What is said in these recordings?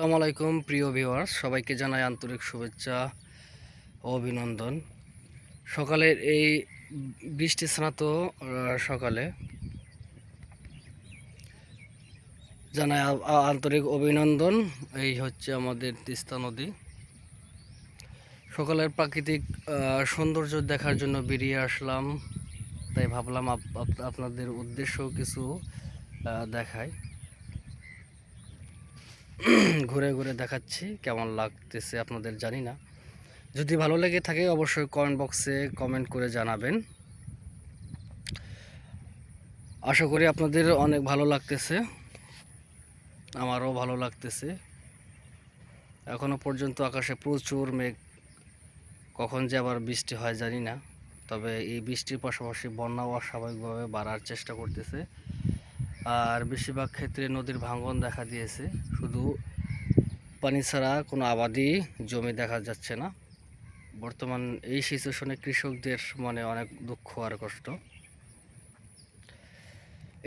আসসালামু আলাইকুম, প্রিয় ভিউয়ার্স। সবাইকে জানাই আন্তরিক শুভেচ্ছা ও অভিনন্দন। সকালের এই বৃষ্টি স্নাত সকালে জানাই আন্তরিক অভিনন্দন। এই হচ্ছে আমাদের তিস্তা নদী। সকালের প্রাকৃতিক সৌন্দর্য দেখার জন্য বেরিয়ে আসলাম। তাই ভাবলাম আপ- আপ- আপনাদের উদ্দেশ্য কিছু দেখায় ঘুরে ঘুরে দেখাচ্ছি, কেমন লাগতেছে আপনাদের জানি না। যদি ভালো লেগে থাকে অবশ্যই কমেন্ট বক্সে কমেন্ট করে জানাবেন। আশা করি আপনাদের অনেক ভালো লাগতেছে, আমারও ভালো লাগতেছে। এখনও পর্যন্ত আকাশে প্রচুর মেঘ, কখন যে আবার বৃষ্টি হয় জানি না, তবে এই বৃষ্টির পাশাপাশি বন্যাও স্বাভাবিকভাবে বাড়ার চেষ্টা করতেছে। আর বেশিরভাগ ক্ষেত্রে নদীর ভাঙন দেখা দিয়েছে। শুধু পানি ছাড়া কোনো আবাদি জমি দেখা যাচ্ছে না। বর্তমান এই সিচুয়েশনে কৃষকদের মনে অনেক দুঃখ আর কষ্ট।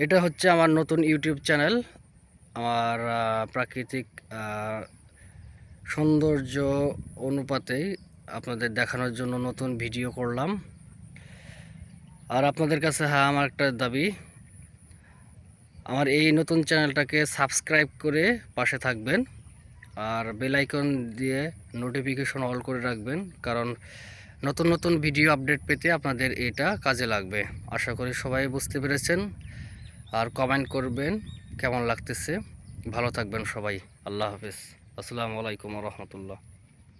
এটা হচ্ছে আমার নতুন ইউটিউব চ্যানেল আমার প্রাকৃতিক সৌন্দর্য অনুপাতেই আপনাদের দেখানোর জন্য নতুন ভিডিও করলাম। আর আপনাদের কাছে হ্যাঁ আমার একটা দাবি আমার এই নতুন চ্যানেলটাকে সাবস্ক্রাইব করে পাশে থাকবেন আর বেল আইকন দিয়ে নোটিফিকেশন অল করে রাখবেন, কারণ নতুন নতুন ভিডিও আপডেট পেতে আপনাদের এটা কাজে লাগবে। আশা করি সবাই বুঝতে পেরেছেন। আর কমেন্ট করবেন কেমন লাগতেছে। ভালো থাকবেন সবাই। আল্লাহ হাফিজ। আসসালামু আলাইকুম রহমতুল্লাহ।